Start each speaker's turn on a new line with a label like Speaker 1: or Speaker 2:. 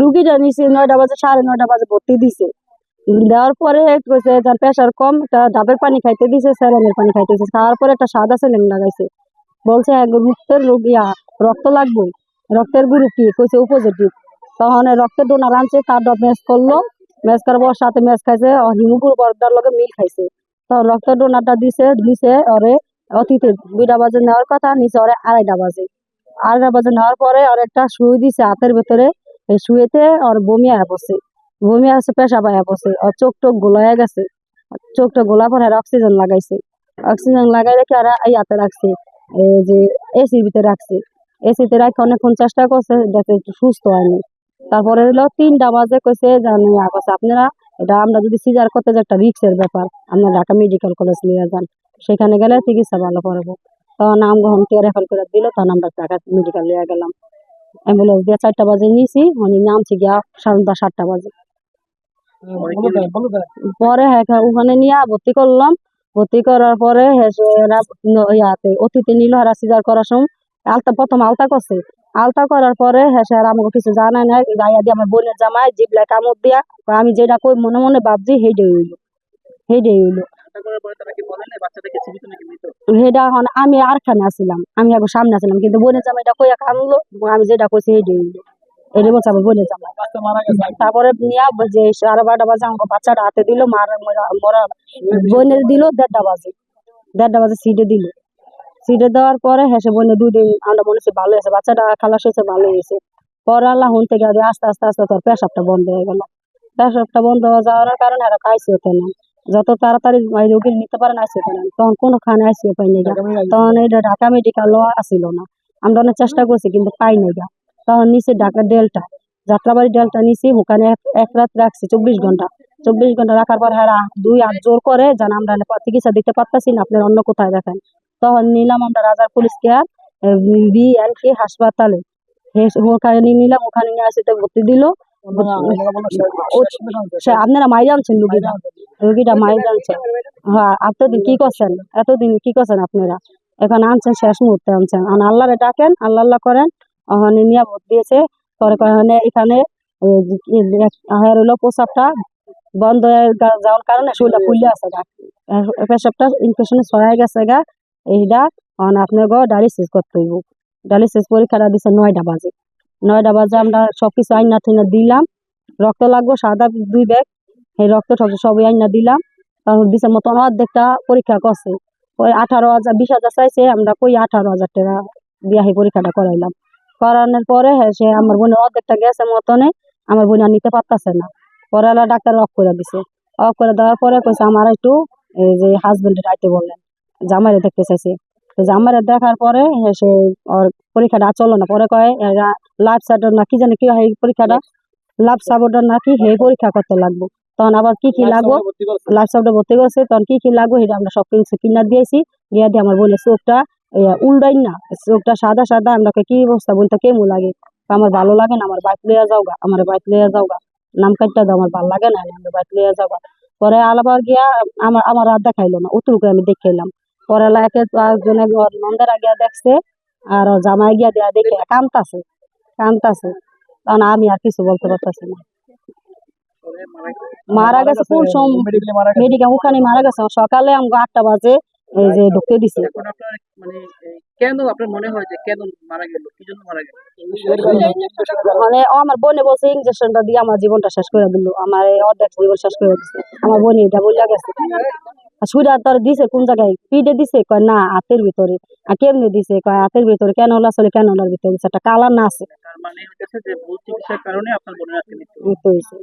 Speaker 1: রোগীটা
Speaker 2: নিচে নয়টা বাজে সাড়ে নয়টা বাজে ভর্তি দিছে দেওয়ার পরে তার প্রেশার কম তা ডাবের পানি খাইতে দিছে। স্যালাইনের পানি খাইতে দিছে খাওয়ার পরে একটা সাদা স্যালাইন লাগাইছে বলছে রক্তের রোগ ইয়া রক্ত লাগবে রক্তের গ্রুপ কি কইছে পজিটিভ তখন রক্তের ডোনার আনছে তার ডব ম্যাচ করল ম্যাচ করার পর সাথে ম্যাচ খাইছে হিমুগুর বর্দার লগে মিল খাইছে তখন রক্তের ডোনারটা দিছে দিছে, ওরে অতীতে দুইটা বাজে নেওয়ার কথা, নিচে ওরে আড়াইটা বাজে। আড়াইটা বাজে নেওয়ার পরে ওর একটা সুই দিছে হাতের ভেতরে। এই শুয়েতে ওর বমি আয়া পড়ছে। বমি আছে পেশাব আয়া পড়ছে। ওর চোখ টোক গোলায় গেছে। চোখ টোক গোলা পরে আর অক্সিজেন লাগাইছে। অক্সিজেন লাগাই রেখে আর এই হাতে রাখছে। এই যে এসির ভিতরে রাখছে। এসিতে রাখে অনেকক্ষণ চেষ্টা করছে দেখে একটু সুস্থ হয়নি তারপরে হলো তিনটা বাজে কইছে জানি কইছে আপনারা এটা আমরা যদি সিজার করতে যাই একটা রিক্সের ব্যাপার আমরা ঢাকা মেডিকেল কলেজ নিয়ে যান। সেখানে গেলে চিকিৎসা ভালো করব। তখন নাম গ্রহণ কে রেফার করে দিল তখন আমরা ঢাকা মেডিকেল নিয়ে গেলাম। অ্যাম্বুলেন্স দিয়ে চারটা বাজে নিয়েছি মানে নামছি গিয়া সাড়ে সাতটা বাজে। পরে হ্যাঁ হ্যাঁ, ওখানে নিয়ে ভর্তি করলাম। ভর্তি করার পরে অতিথি নিল হারা সিজার করার সময়। আলতা প্রথম আলতা করছে। আলতা করার পরে হ্যাঁ স্যার আমাকে কিছু জানায় না গাইয়া দিয়ে আমার বোনের জামাই জিবলা কামড় দিয়া আমি যেটা কই মনে মনে ভাবছি সেইটাই হইল। সেইটাই হইল। সেটা এখন আমি আরখানে আসছিলাম আমি এখন সামনে আসছিলাম কিন্তু বোনের জামাইটা কইয়া কামলো আমি যেটা কইছি সেইটাই হইল। এটা বলছে আমার বোনের জামাই। তারপরে নিয়ে যে সাড়ে বারোটা বাজে আমাকে বাচ্চাটা হাতে দিল মার মরা- মরা বোনের দিল দেড়টা বাজে। দেড়টা বাজে সিটে দিল। সিটে দেওয়ার পরে হেসে বোনে দুদিন আমরা মনে হচ্ছে ভালো হয়েছে বাচ্চাটা খালাস হয়েছে ভালো হয়েছে। পরে আল্লাহ হুন থেকে আস্তে আস্তে আস্তে তোর পেশাবটা বন্ধ হয়ে গেল। পেশাবটা বন্ধ হয়ে যাওয়ার কারণে আর আইসি হতে না যত তাড়াতাড়ি রোগী নিতে পারেন আইসি হতে না তখন কোনো খানে আইসিও পাইনি গা। তখন এটা ঢাকা মেডিকেল আসিল না। আমরা অনেক চেষ্টা করছি কিন্তু পাই নাই গা। তখন নিচে ঢাকা ডেল্টা যাত্রাবাড়ি ডেল্টা নিচে ওখানে এক- রাত রাখছি, চব্বিশ ঘণ্টা। চব্বিশ ঘণ্টা রাখার পর হ্যাঁ দুই হাত জোর করে যেন আমরা চিকিৎসা দিতে পারতাছি না, আপনার অন্য কোথায় দেখেন। তখন নিলাম আমরা রাজার police care B N K হাসপাতালে। ওখানে নিলাম ওখানে নিয়ে আসিতে ভর্তি দিল। আপনারা মাই জানছেন রুগীটা? রুগীটা মাই জানছেন হ্যাঁ এতদিন কি করছেন? এতদিন কি করছেন আপনারা? এখন আনছেন শেষ মুহূর্তে আনছেন। আর আল্লাহরে ডাকেন আল্লাহ আল্লাহ করেন। ওখানে নিয়ে ভোট দিয়েছে। পরে কারণে এখানে হ্যাঁ হলো প্রসাবটা বন্ধ হয়ে যাওয়ার কারণে শরীরটা ফুলে আছে পেশাবটা ইনফেকশনে ছড়াই গেছে গা। এইটা অন আপনার গো ডায়ালিসিস করতে হইব। ডায়ালিসিস পরীক্ষাটা দিছে নয়টা বাজে। নয়টা বাজে আমরা সব সবকিছু আইনা ঠাইনা দিলাম। রক্ত লাগবো সাদা দুই ব্যাগ এই রক্ত টক্ত সবই আইনা দিলাম। তারপর দিছে মতন অর্ধেকটা পরীক্ষা করছে। ওই আঠারো হাজার বিশ হাজার চাইছে আমরা কই আঠারো হাজার টাকা দিয়া সেই পরীক্ষাটা করাইলাম। করানোর পরে হ্যাঁ, সে আমার বোনের অর্ধেকটা গেছে মতনে আমার বোন আর নিতে পারতেছে না। পরে ডাক্তার অফ করে দিছে। অফ করে দেওয়ার পরে কইছে আমার একটু এই যে হাজবেন্ডের আইতে বললেন জামাইরে দেখতে চাইছে তো জামাইরে দেখার পরে সে ওর পরীক্ষাটা আর চলল না। পরে কয় লাইফ সার্টার না কি জানি কি হয় পরীক্ষাটা। লাভ সাপোর্টার নাকি হে পরীক্ষা করতে লাগবো। তখন আবার কি কি লাগবো? লাইফ সাপোর্টে ভর্তি করছে। তখন কি কি লাগবো সেটা আমরা সব কিছু কিনা দিয়েছি। দিয়ে দিয়ে আমার বোনের চোখটা উল্টাই না। চোখটা সাদা সাদা। আমরা কি অবস্থা বলতে কেমন লাগে? আমার ভালো লাগে না আমার বাইক লইয়া যাও গা আমার বাইক লইয়া যাও গা নাম কাটটা দাও আমার ভালো লাগে না। আমার বাইক লইয়া যাও গা পরে আলাবার গিয়া আমার আমার আর দেখাইলো না। অতটুকু আমি দেখে আলা একে একজনে নন্দের গিয়া দেখছে আর জামাই গিয়া দেয়া দেখে কামতাছে কামতাছে তখন আমি আর কিছু বলতে পারতেছি না।
Speaker 1: মারা গেছে
Speaker 2: কোন সময় মেডিকেল ওখানে মারা গেছে। সকালে আমাকে আটটা বাজে এই যে ঢুকতে দিছে।
Speaker 1: মানে কেন আপনার মনে হয় যে কেন মারা গেল? কি জন্য মারা গেল?
Speaker 2: মানে আমার বোনে বলছে ইঞ্জেকশনটা দিয়ে আমার জীবনটা শেষ করে দিল। আমার অর্ধেক জীবন শেষ করে দিছে। আমার বোন এটা বললা গেছে। সুরা তোর দিছে কোন জায়গায়? পিঠে দিছে? কয় না হাতের ভিতরে। আর কেমনে দিছে? কয় হাতের ভিতরে কেন হলো? আসলে কেন হলার ভিতরে দিছে? একটা কালার না আছে। মৃত্যু হয়েছে।